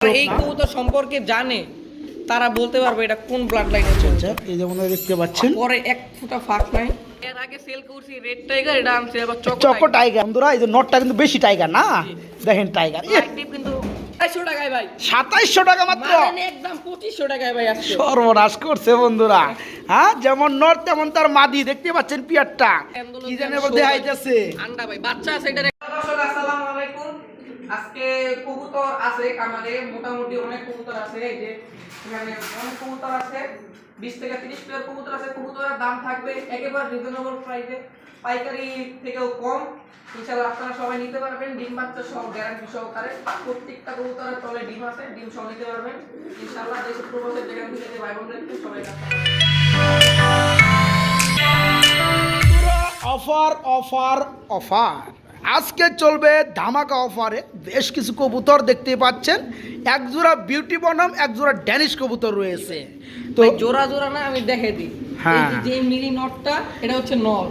এই কবুতর সম্পর্কে জানে তারা বলতে পারবে এটা কোন ব্লাড আচ্ছা চলছে। এই যেমন দেখতে পাচ্ছেন। পরে এক ফুটা ফাঁক নাই। এর আগে সেল করছি রেড টাইগার এটা আনছি আবার চকো চকো টাইগার বন্ধুরা এই যে নটটা কিন্তু বেশি টাইগার না? দেখেন টাইগার টাইগার কিন্তু 2800 টাকায় ভাই। সাতাইশশো টাকা মাত্র? মানে একদম 2500 টাকায় ভাই আসছে সর্বনাশ করছে বন্ধুরা। হ্যাঁ যেমন নর তেমন তার মাদি। দেখতে পাচ্ছেন পিয়ারটা। কি জানি দেখাইতেছে আন্ডা ভাই বাচ্চা আছে এটা আজকে কবুতর আছে কামারে মোটামুটি অনেক কবুতর আছে, এই যে এখানে অনেক কবুতর আছে 20 থেকে 30 পেয়ার কবুতর আছে, কবুতরের দাম থাকবে একেবারে রিজনেবল প্রাইসে পাইকারি থেকেও কম। ইনশাআল্লাহ আপনারা সবাই নিতে পারবেন, ডিম বাচ্চা সহ গ্যারান্টি সহকারে। প্রত্যেকটা কবুতরের তলে ডিম আছে, ডিম সহ নিতে পারবেন। ইনশাল্লাহ দেশের প্রবাসের যেখান থেকে ভাই বোনরা সবাই অফার অফার অফার আজকে চলবে ধামাকা অফারে। বেশ কিছু কবুতর দেখতে পাচ্ছেন। এক জোড়া বিউটি বনাম এক জোড়া ড্যানিশ কবুতর রয়েছে। তো জোড়া জোড়া না আমি দেখে দিই। হ্যাঁ। যে মিলি নটটা এটা হচ্ছে নর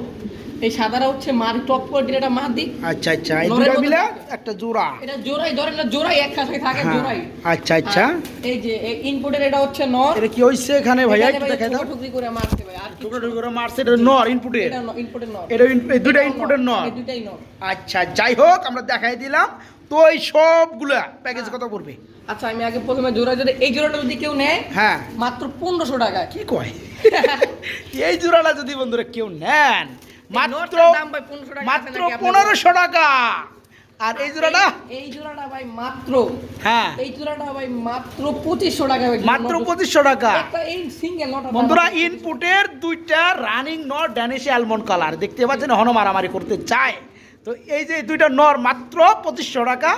এই সাদাটা হচ্ছে মার টপ কোয়ালিটির এটা মাদি আচ্ছা আচ্ছা এই দুটা মিলে একটা জোড়া। এটা জোড়াই ধরেন না জোড়াই এক সাথে থাকে হ্যাঁ, জোড়াই। আচ্ছা আচ্ছা। এই যে ইনপুটের এটা হচ্ছে নর। এটা কি হইছে এখানে ভাইয়া একটু দেখাই দাও। ঠুকরি করে মারছে ভাই আর টুকরো টুকরো করে মারছে এটা নর ইনপুটে এটা ইনপুটের নর। এটা এই দুইটা এটাও ইনপুটের নর এই দুইটাই নর। আচ্ছা যাই হোক আমরা দেখাই দিলাম। তো এই সবগুলা প্যাকেজ কত পড়বে? আচ্ছা আমি আগে প্রথমে জোড়া যদি এই জোড়াটা যদি কেউ নেয় হ্যাঁ। মাত্র পনেরোশো টাকা কি কয়? এই জোড়াটা যদি বন্ধুরা কেউ নেন মাত্র নটটার দাম ভাই 1500 টাকা আছে মাত্র পনেরোশো টাকা। আর এই জোড়াটা? এই জোড়াটা ভাই মাত্র। হ্যাঁ। এই জোড়াটা ভাই মাত্র পঁচিশশো টাকা মাত্র পঁচিশশো টাকা। এই সিঙ্গেল বন্ধুরা ইনপুটের দুইটা running not Danish almond colour দেখতে পাচ্ছেন হনমারামারি করতে চায়। তো এই যে দুইটা নর মাত্র পঁচিশশো টাকা।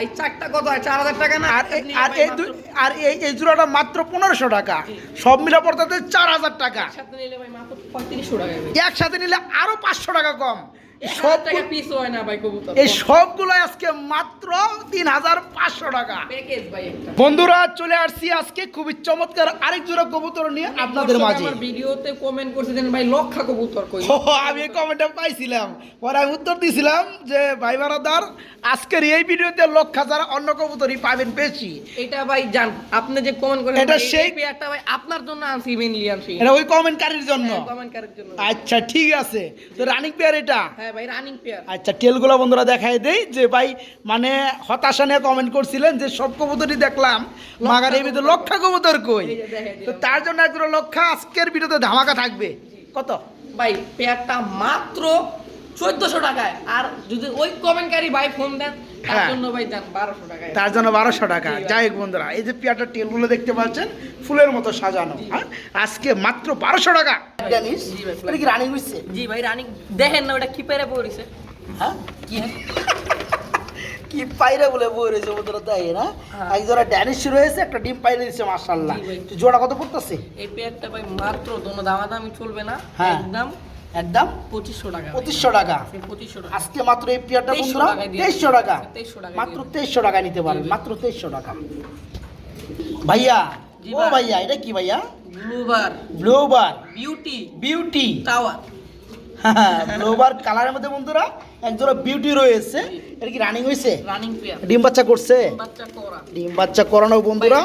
এই চারটা কত হয়? চার হাজার টাকা না? আর এই- আর এই দুই আর এই এই জোড়াটা মাত্র পনেরোশো টাকা। সব মিলে পড়তে চার হাজার টাকা। একসাথে নিলে আরও পাঁচশো টাকা কম। সব পিস হয় না ভাই কবুতর। এই সবগুলো আজকে মাত্র তিন হাজার পাঁচশো টাকা। প্যাকেজ ভাই একটা। বন্ধুরা চলে আসছি আজকে খুবই চমৎকার আরেক জোড়া কবুতর নিয়ে আপনাদের মাঝে। আমার ভিডিওতে কমেন্ট করছিলেন ভাই লক্ষা কবুতর কই? আমি এই কমেন্টটা পাইছিলাম। পরে আমি উত্তর দিছিলাম যে ভাই বারাদার আজকের এই ভিডিওতে লক্ষ অন্য কবুতরই পাবেন বেশি। এটা ভাই জান আপনি যে কমেন্ট করেন এটা সেই- পেয়ারটা ভাই আপনার জন্য আনছি মেইনলি আনছি। এটা ওই কমেন্টকারীর জন্য। কমেন্ট করার জন্য। আচ্ছা ঠিক আছে। তো রানিং পেয়ার এটা। হ্যাঁ। ভাই রানিং পেয়ার আচ্ছা টেলগুলো বন্ধুরা দেখাই দেই। যে ভাই মানে হতাশা নিয়ে কমেন্ট করছিলেন যে সব কবুতরই দেখলাম মাগার এই ভিতরে লক্ষা কবুতর কই? তো তার জন্য একজন লক্ষা আজকের ভিডিওতে ধামাকা থাকবে। কত? ভাই পেয়ারটা মাত্র চোদ্দশো টাকায়। আর যদি ওই কমেন্টকারী ভাই ফোন দেন তার হ্যাঁ। জন্য বারোশো টাকায়। তার জন্য বারোশো টাকা। যাই হোক বন্ধুরা এই যে পেয়ারটা টেলগুলো দেখতে পাচ্ছেন ফুলের মতো সাজানো হ্যাঁ? আজকে মাত্র বারোশো টাকা। জানিস কি রানিং হচ্ছে জি ভাই রানিং। দেখেন না ওটা কি পেরে পড়েছে হ্যাঁ? কি? কি পাইরে বলে বই রয়েছে বন্ধুরা তাই না। হ্যাঁ। এক জোড়া ড্যানিশ রয়েছে একটা ডিম পাইরে দিচ্ছে মার্শাল্লাহ জোড়া কত পড়তেছে? এই পেয়ারটা ভাই মাত্র দোনো দামাদামি চলবে না। হ্যাঁ। একদম। একদম পঁচিশশো টাকা। পঁচিশশো টাকা। পঁচিশশো টাকা। আজকে মাত্র এই পেয়ারটা 2300 বন্ধুরা তেইশশো টাকা। মাত্র তেইশশো টাকা নিতে পারবেন। মাত্র তেইশশো টাকা। ভাইয়া ও ভাইয়া এটা কি ভাইয়া? Blue bar blue bar beauty beauty tower blue bar কালারের মধ্যে বন্ধুরা একজোড়া বিউটি রয়েছে। এটা কি রানিং হয়েছে? রানিং পেয়ার ডিম বাচ্চা করছে? বাচ্চা করা। ডিম বাচ্চা করানো বন্ধুরা।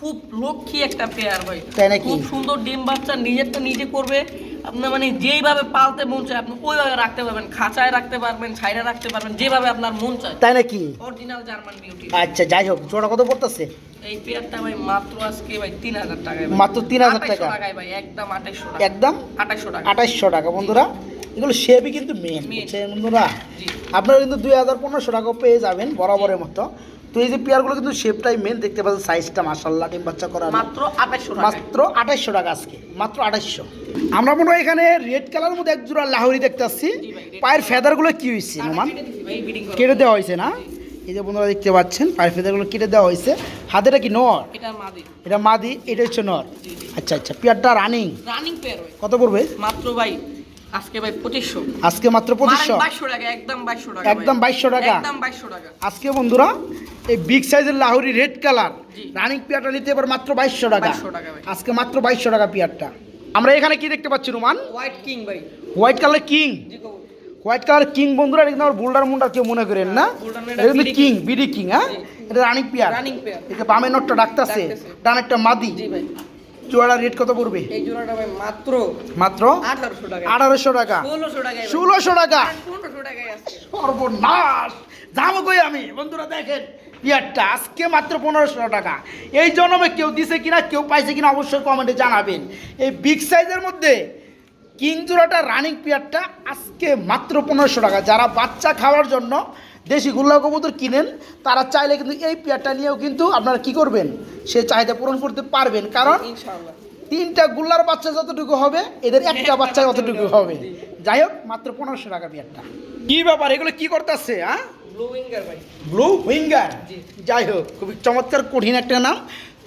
খুব লক্ষ্মী একটা পেয়ার ভাই। তাই নাকি? খুব সুন্দর ডিম বাচ্চা নিজেরটা নিজে করবে। আপনি মানে যেইভাবে পালতে মন চায় আপনি ওইভাবে রাখতে পারবেন খাঁচায় রাখতে পারবেন ছাইরে রাখতে পারবেন যেভাবে আপনার মন চায়। তাই নাকি? অরিজিনাল জার্মান বিউটি আচ্ছা যাই হোক জোড়া কত পড়তেছে? এই পেয়ারটা ভাই মাত্র আজকে ভাই তিন হাজার টাকায় মাত্র 3000 2800 টাকা? টাকায় ভাই একদম আঠাইশশো টাকা। একদম? আঠাইশশো টাকা। আঠাশশো টাকা বন্ধুরা। এগুলো শেপই কিন্তু মেন। বন্ধুরা? আপনারা কিন্তু দুই হাজার পনেরোশো টাকা পেয়ে যাবেন বরাবরের মতো। তো এই যে পেয়ারগুলো কিন্তু শেপটাই মেন দেখতে পাচ্ছেন সাইজটা মাসাল্লাহ ডিম বাচ্চা করা মাত্র আঠাইশশো টাকা। মাত্র আঠাশশো টাকা আজকে মাত্র আঠাশশো আমরা মনে হয় এখানে রেড কালার মধ্যে এক জোড়া লাহোরি দেখতে red পায়ের ফেদারগুলো কি হয়েছে নোমান? কেটে দেওয়া হয়েছে না? এই যে বন্ধুরা দেখতে পাচ্ছেন পায়ের ফেদারগুলো কেটে দেওয়া হয়েছে। হাতেটা কি নর? এটা মাদি। এটা এটা হচ্ছে নর। আচ্ছা আচ্ছা পেয়ারটা রানিং রানিং পেয়ার কত পড়বে? মাত্র ভাই আজকে ভাই আজকে মাত্র পঁচিশশো। বাইশশো টাকা একদম বাইশশো টাকা একদম 2200 টাকা? একদম বাইশশো টাকা। আজকে বন্ধুরা এই বিগ সাইজের লাহোরি রেড কালার রানিং পেয়ারটা নিতে পারে মাত্র বাইশশো টাকা। 2200 টাকা ভাই। আজকে মাত্র বাইশশো টাকা পেয়ারটা আমরা এখানে কি দেখতে পাচ্ছি রোমান? হোয়াইট কিং ভাই। White colour king white colour king বন্ধুরা এটা আমার বুলডার মুন্ডার কেউ মনে করেন না? এটা কিন্তু কিং বিডি কিং হ্যাঁ? এটা রানিং পেয়ার রানিং পেয়ার এটা বামে নটটা ডাকতেছে। ডান একটা মাদি। জি ভাই। জোড়া রেট কত পড়বে? এই জোড়াটা ভাই মাত্র মাত্র আঠারোশো টাকা আঠারোশো টাকা। ষোলোশো টাকায় ভাই। ষোলোশো টাকা। পনেরোশো টাকায় আছে। সর্বনাশ। দাম কই আমি? বন্ধুরা দেখেন। পিয়ারটা আজকে মাত্র পনেরোশো টাকা। এই জন্মে কেউ দিছে কিনা কেউ পাইছে কিনা অবশ্যই কমেন্টে জানাবেন। এই বিগ সাইজের মধ্যে কিং জোড়াটা রানিং পিয়ারটা আজকে মাত্র পনেরোশো টাকা। যারা বাচ্চা খাওয়ার জন্য দেশি গুল্লা কবুতর কিনেন তারা চাইলে কিন্তু এই পেয়ারটা নিয়েও কিন্তু আপনারা কি করবেন? সে চাহিদা পূরণ করতে পারবেন। কারণ তিনটা গুল্লার বাচ্চা যতটুকু হবে এদের একটা বাচ্চা যতটুকু হবে। যাই হোক মাত্র পনেরোশো টাকা বিয়ারটা কি ব্যাপার? এগুলো কি করতেছে হ্যাঁ? ব্লু উইঙ্গার ভাই। ব্লু উইঙ্গার যাই হোক খুবই চমৎকার কঠিন একটা নাম।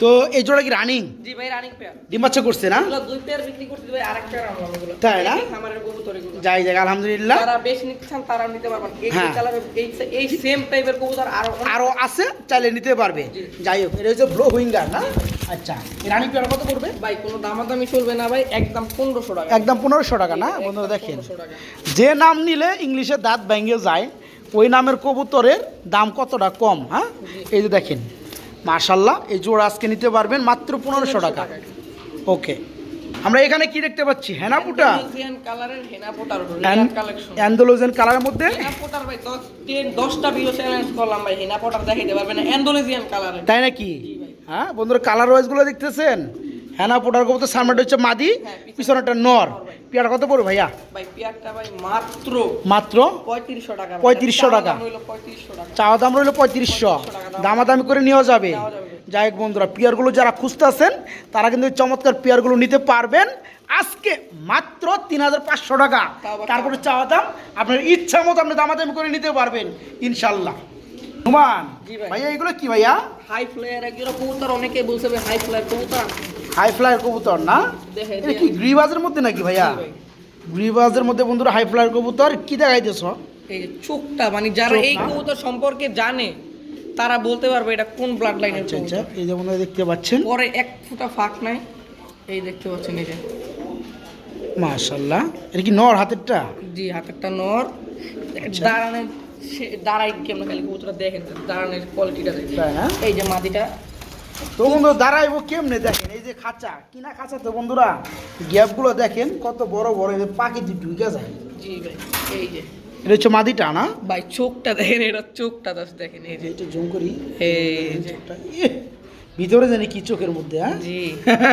তো এই জোড়া কি রানিং জি ভাই রানিং পেয়ার ডিম বাচ্চা করছে না? দুই পেয়ার বিক্রি করতে ভাই আরেক পেয়ার আমরা তাই না? এই খামারের কবুতর এগুলো। যাই যাক আলহামদুলিল্লাহ। যারা বেশি নিতে চান তারা নিতে পারবেন। এই হ্যাঁ। কালারের এই এই সেম টাইপের কবুতর আরও আরও আছে চাইলে নিতে পারবে। যাই হোক এটা হচ্ছে ব্লু উইঙ্গার না? আচ্ছা রানিং পেয়ার কত করবে ভাই কোনো দামাদামি চলবে না ভাই একদম পনেরোশো টাকা। একদম পনেরোশো টাকা না? বন্ধুরা দেখেন। যে নাম নিলে ইংলিশে দাঁত ভেঙে যায়। ওই নামের কবুতরের দাম কতটা কম হ্যাঁ? এই যে দেখেন মার্শাল্লাহ এই জোড়া আজকে নিতে পারবেন মাত্র পনেরোশো টাকা। ওকে আমরা এখানে কি দেখতে পাচ্ছি? হেনাপুটা Indonesian কালারের মধ্যে হেনা পোটার ভাই 10 10 10টা ভিডিও চ্যালেঞ্জ করলাম ভাই হেনা দেখাইতে পারবেন ইন্দোনেশিয়ান তাই নাকি? হ্যাঁ বন্ধুরা কালার ওয়াইজগুলো দেখতেছেন? হেনাপুটার কবুতর সামনেটা হচ্ছে মাদি পিছনে- পিছনেটা নর। পেয়ারা কত পড়বে ভাইয়া? ভাই পিয়ারটা ভাই মাত্র মাত্র 3500 টাকা। 3500 টাকা। হইল 3500 টাকা। চাওয়া দাম রইল পঁয়ত্রিশশো। 3500 টাকা দাম। দামাদামি করে নেওয়া যাবে। যাই হোক বন্ধুরা পেয়ারগুলো যারা খুঁজতেছেন তারা কিন্তু চমৎকার পেয়ারগুলো নিতে পারবেন। আজকে মাত্র তিন হাজার পাঁচশো টাকা। তারপরে চাওয়া দাম আপনার ইচ্ছা মতো আপনি দামাদামি করে নিতে পারবেন ইনশাল্লাহ। হুমান ভাইয়া এগুলো কি ভাইয়া? হাই ফ্লায়ার একজন কবুতর অনেকে বলছে ভাই হাই ফ্লায়ার কবুতর। হাই ফ্লায়ার কবুতর না? এটা কি গ্রিবাজের মধ্যে নাকি ভাইয়া? গ্রিবাজের মধ্যে বন্ধুরা হাই ফ্লায়ার কবুতর কি দেখাইতেছ? এই চোখটা মানে যারা এই? কবুতর সম্পর্কে জানে তারা বলতে পারবে এটা কোন ব্লাড লাইনের আচ্ছা আচ্ছা এই যে বন্ধুরা দেখতে পাচ্ছেন। পরে এক ফুটা ফাঁক নাই এই দেখতে পাচ্ছেন এই যে। মাশাল্লাহ এটা কি নর হাতেরটা? জি হাতেরটা নর। আচ্ছা। দাঁড়ানের দাঁড়াই কেমন খালি কবুতরটা দেখেন দাঁড়ানের কোয়ালিটিটা দেখেন। তাই এই যে মাদিটা তো বন্ধু দাঁড়াইবো কেমনে দেখেন? এই যে খাঁচা কিনা খাঁচা তো বন্ধুরা? গ্যাপগুলো দেখেন কত বড় বড় এই যে পাখি দিয়ে ঢুকে যায়। জি ভাই এই যে। এটা হচ্ছে মাদিটা না? ভাই চোখটা দেখেন এটা চোখটা দাস দেখেন এই যে। এটা জুম করি। এই চোখটা, ভিতরে জানি কি চোখের মধ্যে হ্যাঁ? জি।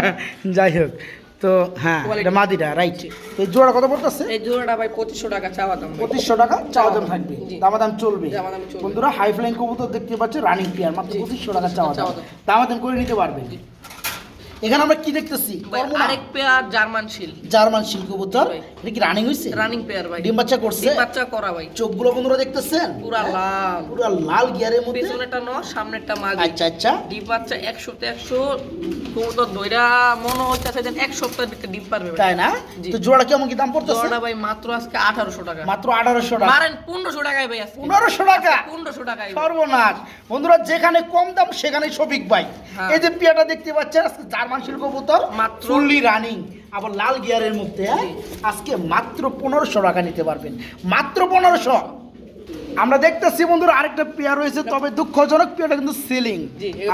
যাই হোক। তো হ্যাঁ এটা মাদিটা রাইট এই জোড়া কত পড়তেছে এই জোড়াটা ভাই পঁচিশশো টাকা চাওয়া দাম। পঁচিশশো টাকা চাওয়া দাম থাকবে দামা দাম চলবে বন্ধুরা হাই ফ্লাইং কবুতর দেখতে পাচ্ছে রানিং প্লেয়ার মাত্র। পঁচিশশো টাকা চাওয়া দাম দামা দাম। করে নিতে পারবেন জি। এখানে আমরা কি দেখতেছি? আরেক পেয়ার জার্মান শিল। জার্মান শিল কবুতর। এটা কি রানিং হয়েছে রানিং পেয়ার ভাই। ডিম বাচ্চা করছে? ডিম বাচ্চা করা ভাই। চোখগুলো বন্ধুরা দেখতেছেন? পুরা লাল। পুরো লাল গিয়ারের মধ্যে। পেছনেরটা ন সামনেরটা মাঝি। আচ্ছা আচ্ছা। ডিম বাচ্চা একশোতে একশো। কবুতর দইরা মনে হচ্ছে যেন এক ডিম পারবে তাই না? তো জোড়া কেমন কি দাম পড়তেছে? জোড়াটা ভাই মাত্র আজকে আঠারোশো টাকা। মাত্র আঠারোশো টাকা। মারেন পনেরোশো টাকায় ভাই আজকে। পনেরোশো টাকা? পনেরোশো টাকায় ভাই। সর্বনাশ। বন্ধুরা যেখানে কম দাম সেখানে সবিক ভাই। হ্যাঁ। এই যে পিয়াটা দেখতে পাচ্ছেন আজকে জার্মান শিল্প বোতল মাত্র- ফুললি রানিং আবার লাল গিয়ারের মধ্যে হ্যাঁ? আজকে মাত্র পনেরোশো টাকা নিতে পারবেন। মাত্র পনেরোশো। আমরা দেখতেছি বন্ধুরা আরেকটা পেয়ার রয়েছে তবে দুঃখজনক পেয়ারটা কিন্তু সিলিং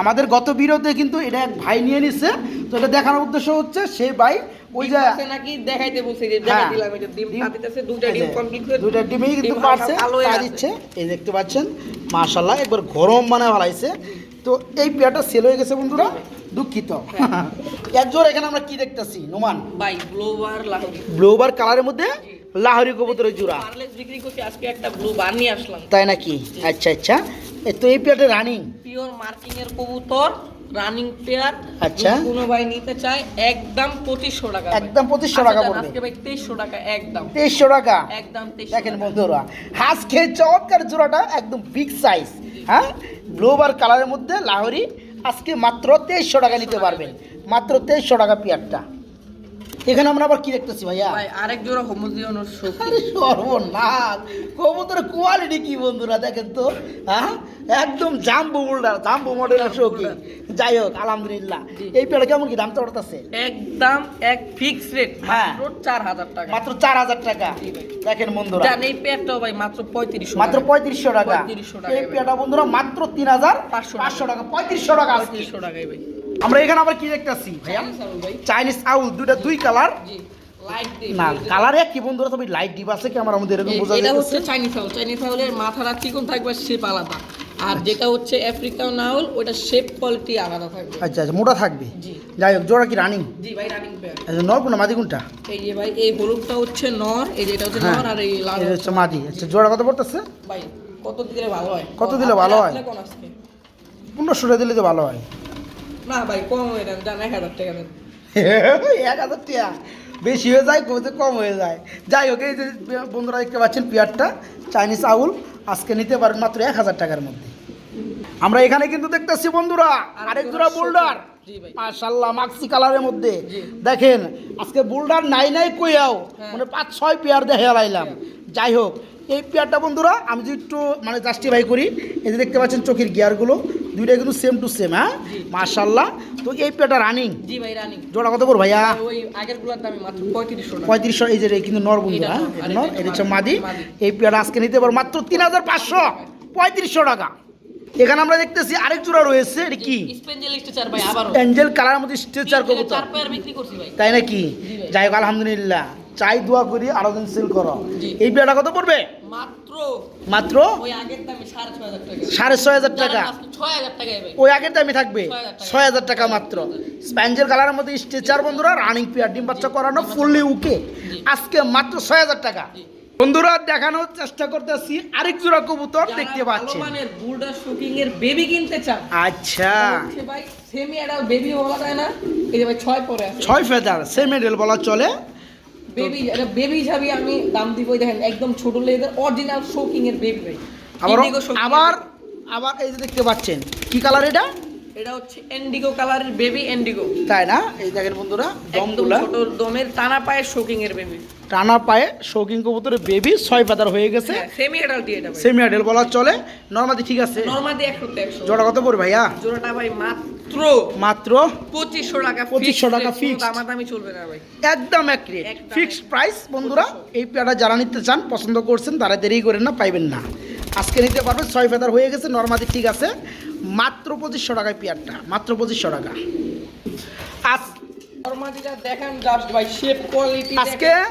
আমাদের গত বিরতে কিন্তু এটা এক ভাই নিয়ে নিছে তো এটা দেখানোর উদ্দেশ্য হচ্ছে সেই ভাই ওই যে নাকি দেখাইতে বলছে যে দেখাই হ্যাঁ। দিলাম যে ডিম পাতিতেছে দুইটা ডিম কমপ্লিট করে দুইটা ডিমই কিন্তু পারছে তা দিচ্ছে এই দেখতে পাচ্ছেন মাশাল্লাহ একবার গরম মানে ভালাইছে তো এই পেয়ারটা সেল হয়ে গেছে বন্ধুরা দুঃখিত। হ্যাঁ। এক জোর এখানে আমরা কি দেখতেছি নোমান? ভাই ব্লোবার ব্লোবার কালারের মধ্যে লাহরি কবুতরের জোড়া। বিক্রি করছি আজকে একটা ব্লু বার নিয়ে আসলাম। তাই নাকি? আচ্ছা আচ্ছা। তো এই পেয়ারটা রানিং পিওর মার্কিং এর কবুতর রানিং পেয়ার। আচ্ছা। কোনো ভাই নিতে চায় একদম পঁচিশশো টাকা একদম 2500 টাকা আচ্ছা, পড়বে। আজকে ভাই তেইশশো টাকা একদম। তেইশশো টাকা? একদম তেইশশো দেখেন বন্ধুরা আজকে চমৎকার জোড়াটা একদম বিগ সাইজ হ্যাঁ? ব্লোবার কালারের মধ্যে লাহরি আজকে মাত্র তেইশশো টাকা নিতে পারবেন। মাত্র তেইশশো টাকা পেয়ারটা। এখানে আমরা আবার কি দেখতেছি ভাইয়া? ভাই আরেক জোড়া হোমোজিয়ানোর শোক আরে সর্বনাশ। কবুতরের কোয়ালিটি কি বন্ধুরা দেখেন তো হ্যাঁ? একদম জাম্বো বোল্ডার জাম্বো মডেলের শৌকি যাই হোক আলহামদুলিল্লাহ। এই পেয়ারা কেমন কি দাম চড়তেছে? একদম এক ফিক্স রেট হ্যাঁ। মাত্র চার হাজার টাকা। মাত্র চার হাজার টাকা। দেখেন বন্ধুরা। জান এই পেয়ারটাও ভাই মাত্র পঁয়ত্রিশশো মাত্র পঁয়ত্রিশশো টাকা। 3500 টাকা এই পেয়ারটা বন্ধুরা মাত্র তিন হাজার 500 পাঁচশো টাকা পঁয়ত্রিশশো টাকা। পঁয়ত্রিশশো টাকায় ভাই। আমরা এখানে আবার কি দেখতেছি ভাইয়া? চাইনিজ আউল দুইটা দুই কালার না কালারে কি বন্ধুরা তবে লাইট ডিপ আছে কি? আমার আমাদের এরকম বোঝা এটা হচ্ছে চাইনিজ আউল। চাইনিজ আউলের মাথাটা চিকন থাকবে শেপ আলাদা। আর যেটা হচ্ছে আফ্রিকান আউল ওটা শেপ কোয়ালিটি আলাদা থাকবে। আচ্ছা আচ্ছা মোটা থাকবে। জি। যাই হোক জোড়া কি রানিং জি ভাই রানিং পেয়ার নর কোনটা মাদি কোনটা? এই যে ভাই এই হলুদটা হচ্ছে নর এই যেটা হচ্ছে হ্যাঁ নর আর এই লাল হচ্ছে মাদি। আচ্ছা জোড়া কত পড়তেছে? ভাই কত দিলে ভালো হয়? কত দিলে ভালো হয়? পনেরোশো দিলে তো ভালো হয়। না ভাই কম হয়ে যান জান এক হাজার টাকা দেন। এক হাজার টাকা? বেশি হয়ে যায় কমতে কম হয়ে যায়। যাই হোক এই যে বন্ধুরা দেখতে পাচ্ছেন পেয়ারটা চাইনিজ আউল আজকে নিতে পারেন মাত্র এক হাজার টাকার মধ্যে। আমরা এখানে কিন্তু দেখতেছি বন্ধুরা আরেক জোড়া বোল্ডার। জি ভাই। মাশাল্লাহ মাক্সি কালারের মধ্যে। দেখেন আজকে বোল্ডার নাই নাই কইয়াও হ্যাঁ। মানে পাঁচ ছয় পেয়ার দেখে লাইলাম। যাই হোক এই পেয়ারটা বন্ধুরা আমি যদি একটু মানে জাস্টিফাই করি এই যে দেখতে পাচ্ছেন চোখের গিয়ারগুলো দুইটা কিন্তু সেম টু সেম হ্যাঁ? জি। মাশাল্লাহ তো এই পেয়ারটা রানিং জি ভাই রানিং জোড়া কত পড় ভাইয়া? ওই মাত্র পঁয়ত্রিশশো এই যে কিন্তু নর বন্ধু এটা হ্যাঁ নর, এটা হচ্ছে মাদি। এই পেয়ারটা আজকে নিতে পারো মাত্র তিন হাজার পাঁচশো পঁয়ত্রিশশো টাকা। এখানে আমরা দেখতেছি আরেক জোড়া রয়েছে এটা কি? অ্যাঞ্জেল কালার মধ্যে স্ট্রেচার ভাই। তাই নাকি? যাই হোক আলহামদুলিল্লাহ। চাই দোয়া করি আরও দিন সেল করো। এই পেয়ারটা কত পড়বে? মাত্র? মাত্র? দামে সাড়ে ছয় হাজার টাকা। ওই আগের দামই থাকবে? ছয় হাজার টাকা। মাত্র। স্প্যাঞ্জেল কালারের মধ্যে স্ট্রেচার বন্ধুরা রানিং পেয়ার ডিম বাচ্চা করানো ফুললি উকে আজকে মাত্র ছয় হাজার টাকা। বন্ধুরা দেখানোর চেষ্টা করতেছি। আরেক জোড়া কবুতর দেখতে বুলডার শুকিং এর বেবি কিনতে চান আচ্ছা। ভাই সেমি অ্যাডাল বেবি বলা যায় না। এই যে ভাই ছয় পরে আছে। ছয় ফেদার সেম মেডেল বলা চলে। বেবি এটা বেবি হিসাবে আমি দাম দিব দেখেন একদম ছোট লেদের অরিজিনাল শোকিং এর বেবি ভাই আবার আবার আবার এই যে দেখতে পাচ্ছেন কি কালার এটা? এটা হচ্ছে এন্ডিগো কালারের বেবি এন্ডিগো তাই না? এই দেখেন বন্ধুরা দমগুলা ছোট দমের টানা পায়ের শোকিং এর বেবি টানা পায়ে শৌকিং কবুতরের বেবি ছয় পাতার হয়ে গেছে। সেমি অ্যাডাল্ট এটা সেমি মেডেল বলা চলে। নর্মালি ঠিক আছে? নরমালি একশো একশো জোড়া কত পড়বে ভাইয়া? জোড়াটা ভাই মাত্র মাত্র? পঁচিশশো টাকা 2500 টাকা ফিক্স দামাদামি চলবে না ভাই। একদম এক রেট ফিক্সড প্রাইস বন্ধুরা এই পেয়ারা যারা নিতে চান পছন্দ করছেন তারা দেরি করেন না পাইবেন না। আজকে নিতে পারবেন ছয় ফেদার হয়ে গেছে নর্মালি ঠিক আছে। মাত্র পঁচিশশো টাকায় পেয়ারটা মাত্র পঁচিশশো টাকা। আজ আজকে-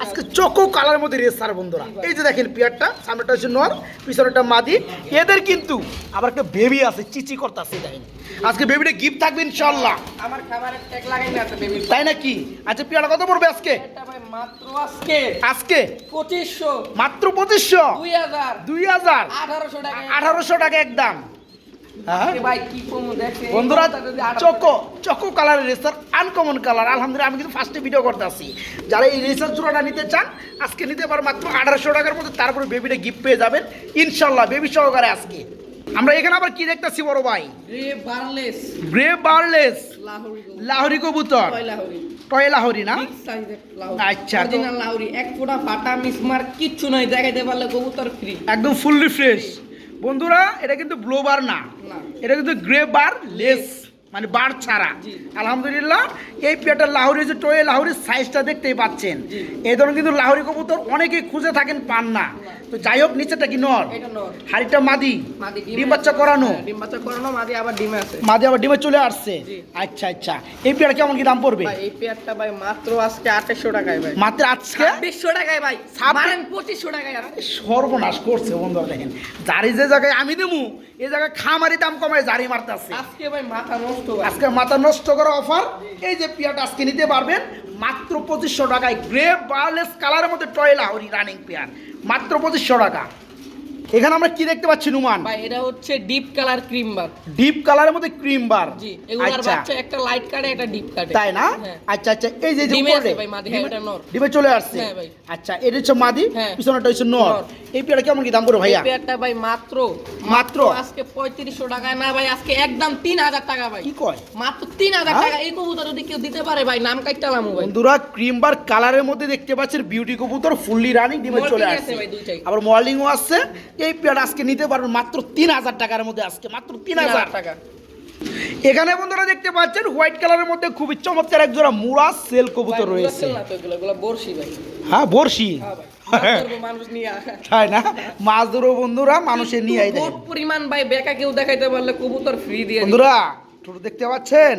আজকে চকো কালার মধ্যে বন্ধুরা। এই যে দেখেন পেয়ারটা সামনেটা হচ্ছে নর পিছনেটা মাদি। এদের কিন্তু আবার একটা বেবি আছে চিচি দেখেন। আজকে বেবিটা গিফট থাকবে ইনশাল্লাহ আমার খাবারের ট্যাগ লাগাইলে আছে বেবি তাই নাকি? আচ্ছা পেয়ারটা কত পড়বে আজকে? মাত্র আজকে। আজকে? মাত্র আঠারোশো টাকা। আঠারোশো টাকা একদম। বন্ধুরা চকো চকো কালারের রেসার আনকমন কালার আলহামদুলিল্লাহ আমি কিন্তু ফার্স্টে ভিডিও করতে আসি যারা এই রেসার জোড়াটা নিতে চান আজকে নিতে পারো মাত্র আঠারোশো টাকার মধ্যে তারপরে বেবিটা গিফট পেয়ে যাবেন। ইনশাল্লাহ বেবি সহকারে আজকে। আমরা এখানে আবার কি দেখতেছি বড় ভাই? গ্রে বার্লেস লাহোরি লাহোরি কবুতর। টয় লাহোরি। না? লাহোরি। আচ্ছা, অরিজিনাল এক ফোঁটা ফাটা মিসমার কিচ্ছু নাই দেখাইতে পারলে কবুতর ফ্রি একদম ফুললি ফ্রেশ বন্ধুরা এটা কিন্তু ব্লো বার না। না। এটা কিন্তু গ্রেবার লেস মানে বার ছাড়া। আলহামদুলিল্লাহ এই পেয়ারটা লাহোরি যে টোয়ে লাহোরির সাইজটা দেখতেই পাচ্ছেন। এই ধরনের কিন্তু লাহোরি কবুতর অনেকেই খুঁজে থাকেন পান না। তো যাই হোক নিচেটা কি নর? হাড়িটা মাদি। ডিম বাচ্চা করানো। হ্যাঁ, ডিম বাচ্চা করানো মাদি আবার ডিমে আছে। মাদি আবার ডিমে চলে আসছে। আচ্ছা আচ্ছা। এই পেয়ার কেমন কি দাম পড়বে? এই পেয়ারটা ভাই মাত্র আজকে আঠাশশো টাকায় ভাই। মাত্র আজকে? ছাব্বিশশো টাকায় ভাই। মারেন পঁচিশশো টাকায় সর্বনাশ করছে বন্ধুরা দেখেন। জারি যে জায়গায় আমি দেবো এই জায়গায় খামারি দাম কমায় জারি মারতেছে। আজকে ভাই মাথা নষ্ট আজকে মাথা নষ্ট করা অফার। এই যে পেয়ারটা আজকে নিতে পারবেন, মাত্র পঁচিশশো টাকায়। গ্রে বার্লেস কালারের মধ্যে টয়লা হরি রানিং পেয়ার মাত্র পঁচিশশো টাকা। এখানে আমরা কি দেখতে পাচ্ছি নুমান ভাই এটা হচ্ছে deep colour cream bar deep কালারের মধ্যে ক্রিম বার জি এগুলার আচ্ছা বাচ্চা একটা লাইট কাটে একটা ডিপ কাটে তাই না হ্যাঁ। আচ্ছা আচ্ছা এই যে যে উপরে ভাই, মাদি, হ্যাঁ, এটা নর। ডিমে চলে আসছে হ্যাঁ ভাই। আচ্ছা এটা হচ্ছে মাদি হ্যাঁ। পিছনেটা হচ্ছে নর। এই পেয়ারা কেমন কি দাম পড়বে ভাইয়া এই পেয়ারটা ভাই মাত্র মাত্র? আজকে পঁয়ত্রিশশো টাকায় না ভাই আজকে একদম তিন হাজার টাকা ভাই কি কয় মাত্র তিন হাজার হ্যাঁ? টাকা এই কবুতর যদি কেউ দিতে পারে ভাই নাম কাটতালাম ভাই বন্ধুরা ক্রিম বার কালারের মধ্যে দেখতে পাচ্ছেন বিউটি কবুতর ফুললি রানিং ডিমে চলে আসছে। আবার মর্নিংও আসছে এই পেয়ারা আজকে নিতে পারবেন মাত্র তিন হাজার টাকার মধ্যে আজকে মাত্র তিন হাজার টাকা। এখানে বন্ধুরা দেখতে পাচ্ছেন হোয়াইট কালারের মধ্যে খুবই চমৎকার এক জোড়া মুরা সেল কবুতর রয়েছে। হ্যাঁ বর্ষি হ্যাঁ ভাই মাছ ধরবো মানুষ নিয়ে তাই না? মাছ ধরো বন্ধুরা মানুষের নিয়ে আই পরিমাণ ভাই বেকা কেউ দেখাইতে পারলে কবুতর ফ্রি দিয়ে দিবে। বন্ধুরা ছোট দেখতে পাচ্ছেন?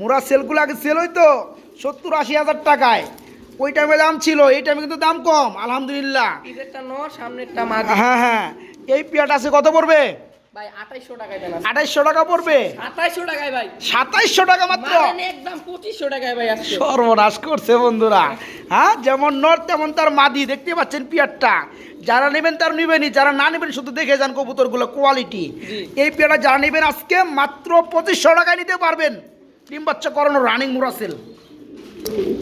মুরা সেলগুলো আগে সেল হইতো সত্তর আশি হাজার টাকায়। ওই টাইমে দাম ছিল এই টাইমে কিন্তু দাম কম আলহামদুলিল্লাহ। সামনেরটা হ্যাঁ হ্যাঁ। এই পেয়ারটা আছে কত পড়বে? ভাই আঠাইশশো টাকা পড়বে? আঠাইশশো টাকায় ভাই। সাতাইশশো টাকা মাত্র? একদম পঁচিশশো টাকায় ভাই আজকে। সর্বনাশ করছে বন্ধুরা। হ্যাঁ যেমন নর তেমন তার মাদি। দেখতে পাচ্ছেন পিয়ারটা যারা নেবেন তার নেবেনই যারা না নেবেন শুধু দেখে যান কবুতরগুলো কোয়ালিটি এই পেয়ারটা যারা নেবেন আজকে মাত্র পঁচিশশো টাকায় নিতে পারবেন। ডিম বাচ্চা করানো রানিং মুরাসেল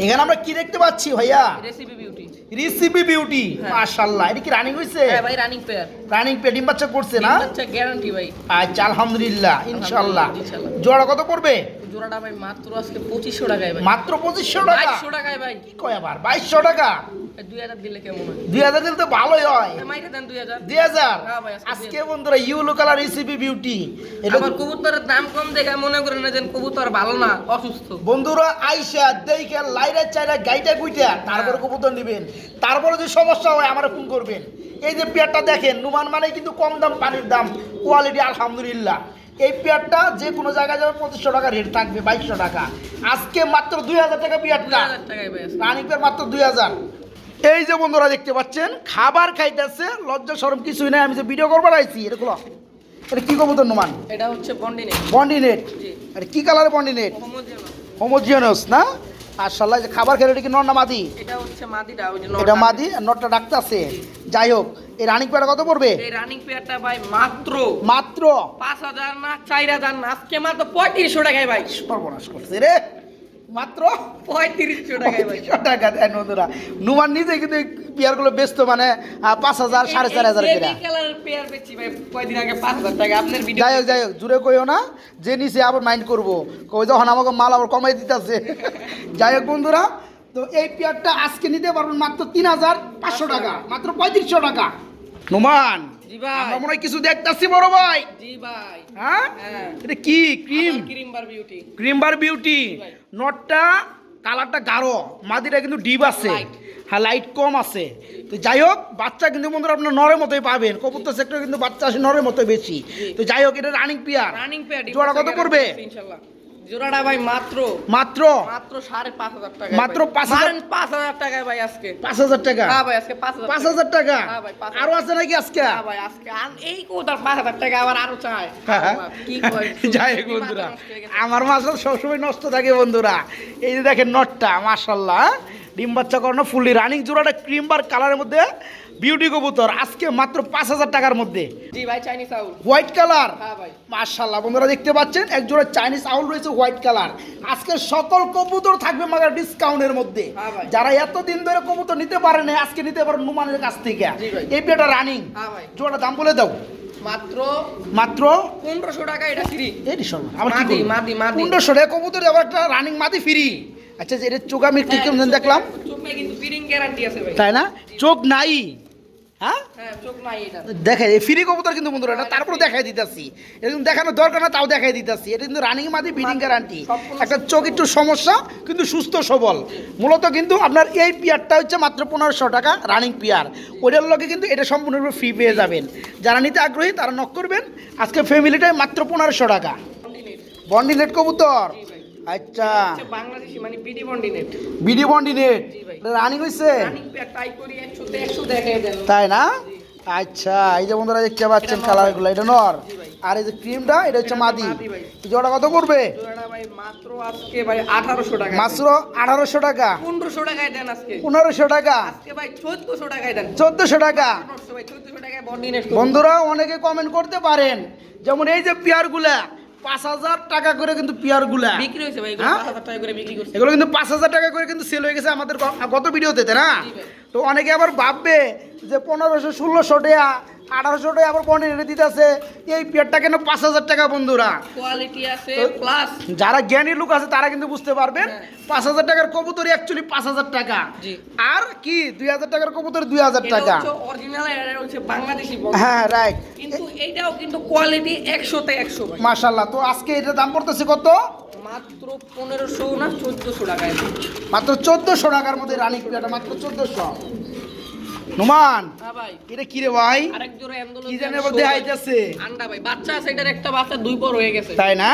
এখানে আমরা কি দেখতে পাচ্ছি ভাইয়া? Recipe beauty recipe beauty. মাশাআল্লাহ। এটা কি রানিং হইছে? হ্যাঁ ভাই রানিং পেয়ার রানিং পেয়ার ডিম বাচ্চা করছে না? আচ্ছা গ্যারান্টি ভাই। আচ্ছা আলহামদুলিল্লাহ ইনশাআল্লাহ। ইনশাআল্লাহ। জোড়া কত পড়বে? জোড়াটা ভাই মাত্র আজকে পঁচিশশো টাকায় ভাই। মাত্র পঁচিশশো টাকা? বাইশশো টাকায় ভাই। কি কয় আবার? বাইশশো টাকা? এই দুই হাজার দিলে কেমন হয়? দুই হাজার দিলে তো ভালোই হয়। মাইকে দেন দুই হাজার। দুই হাজার? হ্যাঁ আজকে আজকে বন্ধুরা ইউলো কালার রেসিপি বিউটি। এটা কবুতরের দাম কম দেখে মনে করেন না যে কবুতর ভালো না অসুস্থ। বন্ধুরা আইসা দেখে লাইরা চাইরা গাইটা গুইটা তারপরে হ্যাঁ। কবুতর নেবেন। তারপরে যদি সমস্যা হয় আমার ফোন করবেন। এই যে পেয়ারটা দেখেন নুমান মানে কিন্তু কম দাম পানির দাম। কোয়ালিটি আলহামদুলিল্লাহ। এই পেয়ারটা যে কোনো জায়গায় যাবে পঁচিশশো টাকা রেট থাকবে বাইশশো টাকা। আজকে মাত্র দুই হাজার টাকা পেয়ারটা। রানিং পেয়ার মাত্র দুই হাজার। এই যে বন্ধুরা দেখতে পাচ্ছেন খাবার খাইতেছে লজ্জা সরম কিছুই নাই আমি যে ভিডিও করবার আইছি এটা খোলো। এটা কি কবুতর নোমান? এটা হচ্ছে বন্ডিনেট বন্ডিনেট আর এটা কি কালার বন্ডিনেট হোমোজিয়ানাস না? মাশাআল্লাহ যে খাবার খেলে এটা কি নর না মাদি? এটা হচ্ছে মাদিটা ওই যে এটা মাদি ডাকতে আছে। যাই হোক এই রানিং পেয়ারটা কত পড়বে? এই রানিং পেয়ারটা ভাই মাত্র। মাত্র? পাঁচ হাজার না চার হাজার না আজকে মাত্র পঁয়ত্রিশশো টাকায় ভাই। সর্বনাশ করছে রে। মাত্র পঁয়ত্রিশশো টাকা দেন বন্ধুরা। নুমান নিজে কিন্তু এই পেয়ারগুলো ব্যস্ত মানে পাঁচ হাজার সাড়ে চার হাজার পেয়ার যাই হোক যাই হোক জুড়ে কইও না যে নিচে আবার মাইন্ড করব। কই যখন আমাকে মাল আবার কমাই দিতেছে। যাই হোক বন্ধুরা তো এই পেয়ারটা আজকে নিতে পারবেন মাত্র তিন হাজার পাঁচশো টাকা মাত্র পঁয়ত্রিশশো টাকা। নুমান! জি ভাই। আমরা মনে হয় কিছু দেখতাছি বড় ভাই। জি ভাই। হ্যাঁ? হ্যাঁ। এটা কি? Cream? Cream bar beauty. Cream bar beauty. নটটা কালারটা গাঢ়। মাদিটা কিন্তু ডিপ আছে। হ্যাঁ লাইট কম আছে। তো যাই হোক বাচ্চা কিন্তু বন্ধুরা আপনার নরের মতোই পাবেন। কবুতর সেক্টর কিন্তু বাচ্চা আসে নরের মতোই বেশি। তো যাই হোক এটা রানিং পিয়ার রানিং পেয়ার জোড়া কত পড়বে? ইনশাআল্লাহ জোড়াটা ভাই মাত্র। মাত্র? মাত্র সাড়ে পাঁচ হাজার টাকা মাত্র পাঁচ হাজার- পাঁচ হাজার টাকায় ভাই আজকে। পাঁচ হাজার টাকা? হ্যাঁ ভাই আজকে পাঁচ হাজার পাঁচ হাজার টাকা? হ্যাঁ ভাই, আরও আছে নাকি আজকে? হ্যাঁ ভাই আজকে আর এই কোটার পাঁচ হাজার টাকা আবার আরও চায়? হ্যাঁ। কি যাই বন্ধুরা আমার মাছ সবসময় নষ্ট থাকে বন্ধুরা। এই যে দেখেন নটটা মার্শাল্লাহ ডিম বাচ্চা করানো ফুললি রানিং জোড়াটা ক্রিম বার কালারের মধ্যে বিউটি কবুতর আজকে মাত্র পাঁচ হাজার টাকার মধ্যে। জি ভাই চাইনিজ আউল হোয়াইট কালার হ্যাঁ ভাই। বন্ধুরা দেখতে পাচ্ছেন এক জোড়া চাইনিজ আউল রয়েছে হোয়াইট কালার আজকে সকল কবুতর থাকবে মাগার ডিসকাউন্টের মধ্যে। হ্যাঁ। যারা এতদিন ধরে কবুতর নিতে পারে না আজকে নিতে পারেন নুমানের কাছ থেকে। এই পেটা রানিং হ্যাঁ জোড়া দাম বলে দাও। মাত্র মাত্র টাকা এটা ফ্রি এই রিসর্ট আবার মাদি, মাদি, মাদি। পনেরোশো টাকা কবুতর আবার একটা রানিং মাদি ফ্রি আচ্ছা এটা চোখ আমি কেমন জানি দেখলাম। কিন্তু ফিরিং গ্যারান্টি আছে ভাই। তাই না? চোখ নাই। হ্যাঁ? হ্যাঁ দেখাই ফ্রি কবুতর কিন্তু বন্ধুরা এটা তারপরে দেখাই দিতেছি। কিন্তু দেখানোর দরকার না তাও দেখাই দিতেছি। এটা কিন্তু রানিং মাদি ফিডিং গ্যারান্টি একটা চোখ একটু সমস্যা কিন্তু সুস্থ সবল। মূলত কিন্তু আপনার এই পিয়ারটা হচ্ছে মাত্র পনেরোশো টাকা রানিং পিয়ার। ওইটার লগে কিন্তু এটা সম্পূর্ণরূপে ফ্রি পেয়ে যাবেন। যারা নিতে আগ্রহী তারা নক করবেন। আজকে ফ্যামিলিটাই মাত্র পনেরোশো টাকা। বন্ডিনেট কবুতর। আচ্ছা। বাংলাদেশি মানে বিডি বন্ডিনেট বিডি বন্ডিনেট জি ভাই। রানিং হয়েছে রানিং টাই করি একশোতে একশো দেখাই দেন। তাই না? আচ্ছা এই যে বন্ধুরা দেখতে পাচ্ছেন কালারগুলো এটা নর। আর এই যে ক্রিমটা এটা হচ্ছে মাদি। জোড়া কত ভাই মাত্র আজকে ভাই আঠারোশো টাকা। মাত্র আঠারোশো টাকা। পনেরোশো টাকায় দেন আজকে। পনেরোশো টাকা। আজকে ভাই চোদ্দশো টাকায় দেন। টাকা। বন্ডি নেট বন্ধুরা অনেকে কমেন্ট করতে পারেন। যেমন এই যে পেয়ারগুলা পাঁচ হাজার টাকা করে কিন্তু পেয়ারগুলা বিক্রি হয়েছে ভাই হ্যাঁ? পাঁচ হাজার টাকা করে বিক্রি করছে। এগুলো কিন্তু পাঁচ হাজার টাকা করে কিন্তু সেল হয়ে গেছে আমাদের গত ভিডিওতে তাই না? তো অনেকে আবার ভাববে যে পনেরোশো ষোলোশো টাকা আঠারোশো টাকা আবার পনেরো দিতেছে এই পেয়ারটা কেন পাঁচ হাজার টাকা বন্ধুরা? কোয়ালিটি আছে প্লাস যারা জ্ঞানী লোক আছে তারা কিন্তু বুঝতে পারবেন হ্যাঁ। পাঁচ হাজার টাকার কবুতরি অ্যাকচুয়ালি পাঁচ হাজার টাকা। আর কি দুই হাজার টাকার কবুতরি দুই হাজার টাকা। বাংলাদেশি হ্যাঁ রাইট কিন্তু এইটাও কিন্তু কোয়ালিটি একশোতে একশো মাশাল্লাহ তো আজকে এটা দাম পড়তেছে কত? মাত্র পনেরোশো না চোদ্দশো টাকায়। মাত্র চোদ্দশো টাকার মধ্যে রানী মাত্র চোদ্দশো। নুমান হ্যাঁ এটা কি রে ভাই? আরেক জোড়া কি জানের মধ্যে আইতাছে। আন্ডা ভাই বাচ্চা আছে এটার একটা বাচ্চা দুই পর হয়ে গেছে। তাই না?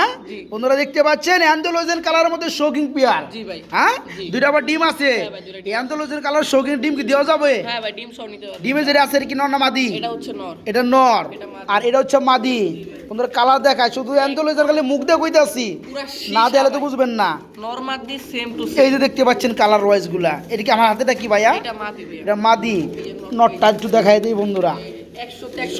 বন্ধুরা দেখতে পাচ্ছেন অ্যান্ডোলোজেন কালারের মধ্যে শোকিং পিয়ার। জি ভাই। হ্যাঁ? দুইটা আবার ডিম আছে। হ্যাঁ। অ্যান্থোলোজেন কালার শোকিং ডিম কি দেওয়া যাবে? হ্যাঁ ভাই ডিম সব নিতে পারবে ডিমে যেটা আছে কি নর না মাদি? এটা হচ্ছে নর। এটা নর। আর এটা হচ্ছে মাদি। বন্ধুরা কালার দেখায় শুধু অ্যান্থোলোজেন খালি মুখ দিয়ে কইতাছি। না দেখালে তো বুঝবেন না। এই যে দেখতে পাচ্ছেন কালার ওয়াইজগুলা। এটা কি আমার হাতেটা কি ভাইয়া? এটা মাদি ভাই এটা মাদি। নটটা একটু দেখাই দিই বন্ধুরা।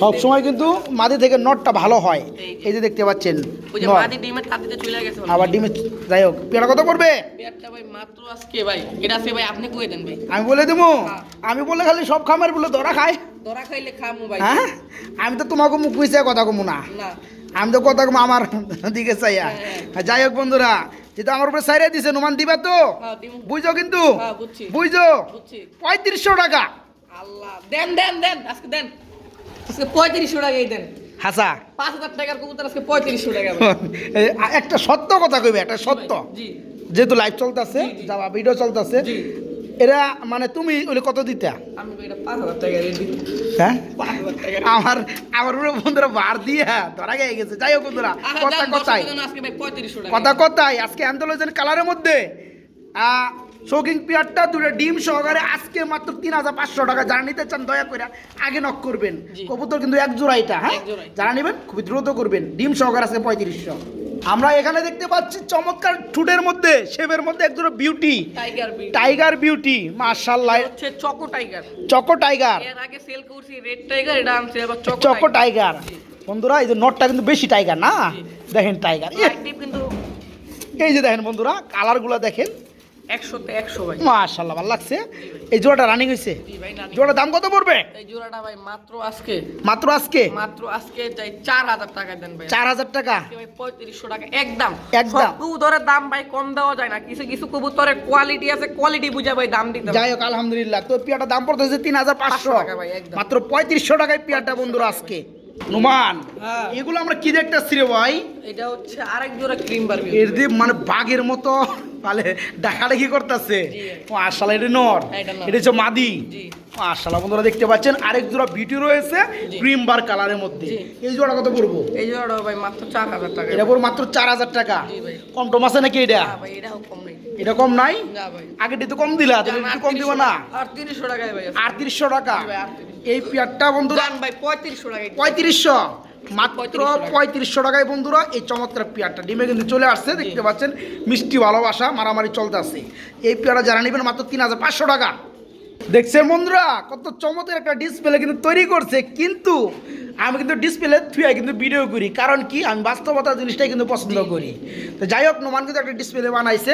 সব সময় কিন্তু মাদি থেকে নটটা ভালো হয়। এই যে। দেখতে পাচ্ছেন ওই যে মাদি ডিমের তাতিতে চলে গেছে আবার ডিমে যাই হোক পেয়ারা কত পড়বে? পেয়ারটা ভাই মাত্র আজকে ভাই। এটা আছে ভাই আপনি কই দেন ভাই? আমি বলে দেবো। হ্যাঁ। আমি বলে খালি সব খামার বলে ধরা খায়। হ্যাঁ? আমি তো তোমাকে মুখ মিশে কথা কমু না। আমি তো কথা কমু আমার দিকে চাইয়া হ্যাঁ। যাই হোক বন্ধুরা যেটা আমার উপরে সাইরে দিছে নুমান দিবা তো? হ্যাঁ বুঝছ কিন্তু? হ্যাঁ বুঝছি। পঁয়ত্রিশশো টাকা। আল্লাহ। দেন দেন দেন আজকে দেন। আজকে পঁয়ত্রিশশো টাকাই দেন। হাসা। পাঁচ হাজার টাকার কবুতর আজকে পঁয়ত্রিশশো টাকা। একটা সত্য কথা কইবে একটা সত্য। যেহেতু লাইভ চলতেছে। ভিডিও চলতেছে এরা মানে তুমি ওই কত দিতা? হ্যাঁ? আমার আমার বন্ধুরা বার দিয়া ধরা গিয়ে গেছে। যাই হোক বন্ধুরা কথা কথাই কথা কথাই আজকে অ্যান্থোলজেন কালারের মধ্যে। শৌকিং পিয়ারটা দুটো ডিম সহকারে আজকে মাত্র তিন হাজার পাঁচশো টাকা। যারা নিতে চান দয়া করে আগে নক করবেন। কবুতর কিন্তু এক জোড়া এটা হ্যাঁ? যারা নেবেন খুবই দ্রুত করবেন। ডিম সহকারে আছে পঁয়ত্রিশশো। আমরা এখানে দেখতে পাচ্ছি চমৎকার ঠুটের মধ্যে শেপের মধ্যে এক দুটো beauty tiger beauty tiger beauty মার্শাল্লাহ হচ্ছে চকো টাইগার চকো টাইগার এর আগে সেল করছি রেড টাইগার এটা আনছে আবার চকো চকো টাইগার বন্ধুরা এই যে নটটা কিন্তু বেশি টাইগার না? দেখেন টাইগার কিন্তু এই যে দেখেন বন্ধুরা কালারগুলো দেখেন। একশোতে একশো ভাই। মাশাল্লাহ ভালো লাগছে। এই জোড়াটা রানিং হয়েছে জি ভাই নানি জোড়ার দাম কত পড়বে? এই জোড়াটা ভাই মাত্র আজকে। মাত্র আজকে? মাত্র আজকে চাই চার হাজার টাকা দেন ভাই। চার হাজার টাকা? ভাই পঁয়ত্রিশশো টাকা একদম। একদম। কবুতরের দাম ভাই কম দেওয়া যায় না। কিছু কিছু কবুতরের কোয়ালিটি আছে কোয়ালিটি বুঝা ভাই দাম দিতে যাই হোক আলহামদুলিল্লাহ। তো পিয়াটা দাম পড়তেছে তিন হাজার পাঁচশো। টাকা ভাই, মাত্র পঁয়ত্রিশশো টাকায় পিয়াটা বন্ধুরা আজকে। নুমান হ্যাঁ। এগুলো আমরা কি দেখতেছি রে ভাই? এটা হচ্ছে আরেক জোড়া ক্রিম বারবি এর দিয়ে মানে বাঘের মতো মানে ডাকাডাকি করতেছে। ও আসলে এটা হ্যাঁ, এটা নর। এটা হচ্ছে মাদি। জি। মাশাল্লাহ বন্ধুরা দেখতে পাচ্ছেন আরেক জোড়া বিউটি রয়েছে ক্রিম বার কালারের মধ্যে। এই জোড়া কত পড়ব? এই জোড়াটা ভাই মাত্র চার হাজার টাকা। এটা পড়ব মাত্র চার হাজার টাকা। কম টম আছে নাকি এটা? ভাই এটাও কম নেই। এটা কম নাই? না ভাই। আগেটি তো কম দিলা তাহলে একটু কম দিবা না? আর তিরিশশো টাকায় ভাই। আছে। আটত্রিশশো টাকা। জি ভাই, 38 এই পেয়ারটা বন্ধুরা ভাই পঁয়ত্রিশশো টাকায় পঁয়ত্রিশশো। মাত্র 3500 পঁয়ত্রিশশো টাকায় বন্ধুরা এই চমৎকার পেয়ারটা। ডিমে কিন্তু চলে আসছে দেখতে পাচ্ছেন মিষ্টি ভালোবাসা মারামারি চলতে আছে। এই পেয়ারা যারা নেবেন মাত্র তিন হাজার পাঁচশো টাকা। দেখছেন বন্ধুরা কত চমৎকার একটা ডিসপ্লে কিন্তু তৈরি করছে কিন্তু আমি কিন্তু ডিসপ্লে থুয়ে কিন্তু ভিডিও করি। কারণ কি? আমি বাস্তবতা জিনিসটাই কিন্তু পছন্দ করি। তো যাই হোক নোমান কিন্তু একটা ডিসপ্লে বানাইছে।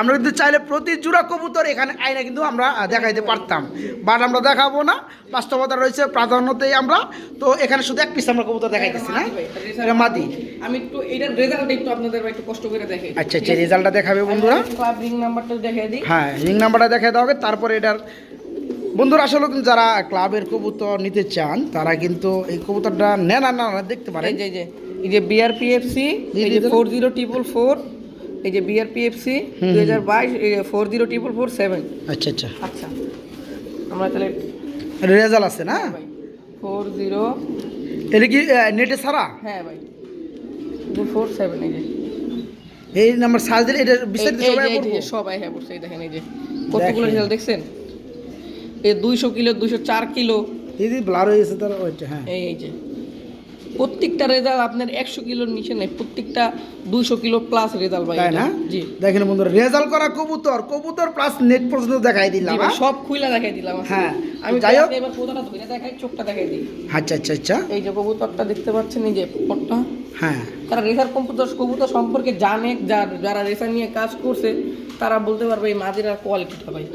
আমরা কিন্তু চাইলে প্রতি জোড়া কবুতর এখানে আইনা কিন্তু আমরা দেখাইতে পারতাম। বাট আমরা দেখাবো না বাস্তবতা রয়েছে প্রাধান্যতেই আমরা। তো এখানে শুধু এক পিস আমরা কবুতর দেখাইতেছি না? এটা মাদি। আমি একটু এটার রেজাল্ট একটু আপনাদের একটু কষ্ট করে দেখে আচ্ছা আচ্ছা রেজাল্টটা দেখাবে বন্ধুরা। রিং নাম্বারটা দেখাই দিই। হ্যাঁ রিং নাম্বারটা দেখাই দেওয়া হবে তারপরে এটার বন্ধুরা আসলে কিন্তু যারা ক্লাবের কবুতর নিতে চান তারা কিন্তু এই কবুতরটা নেন আর না দেখতে পারেন। এই যে এই যে বিআরপিএফসি এই যে। ফোর জিরো ট্রিপল ফোর এই যে বিআরপিএফসি দুই হাজার বাইশ four zero triple four seven আচ্ছা আচ্ছা। আচ্ছা আমরা তাহলে রেজাল্ট আছে না? ফোর জিরো এটা কি নেটে ছাড়া হ্যাঁ ভাই ফোর সেভেন এই যে। এই নাম্বার সার্চ দিলে এটা বিস্তারিত সবাই সবাই হ্যাঁ বলছে এই দেখেন এই যে কতগুলো। রেজাল্ট দেখছেন? এই দুইশো কিলো দুইশো চার কিলো। দিদি ব্লার হয়ে গেছে তার ওইটা হ্যাঁ। এই যে। প্রত্যেকটা রেজাল্ট আপনার একশো কিলোর নিচে নেই প্রত্যেকটা দুশো কিলো প্লাস রেজাল্ট এটা। না? জি। দেখেন বন্ধুরা রেজাল্ট করা কবুতর কবুতর প্লাস নেট পর্যন্ত দেখাই দিলাম হ্যাঁ? সব খুইলা দেখাই দিলাম হ্যাঁ, আমি যাই হোক। এবার কোথাটা ধরে দেখাই চোখটা দেখাই দিই। আচ্ছা আচ্ছা আচ্ছা। এই যে কবুতরটা দেখতে পাচ্ছেন এই যে পটটা। হ্যাঁ। তারা রেসার কম্পিউটার কবুতর সম্পর্কে জানে যার যারা রেসার নিয়ে কাজ করছে তারা বলতে পারবে এই মাদিরার কোয়ালিটিটা ভাই।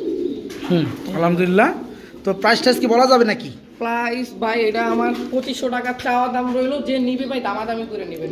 হুম, আলহামদুলিল্লাহ। তো প্রাইস টাইস কি বলা যাবে নাকি? প্রাইস ভাই, এটা আমার পঁচিশশো টাকার চাওয়া দাম রইল, যে নিবে ভাই, দামাদামি করে নেবেন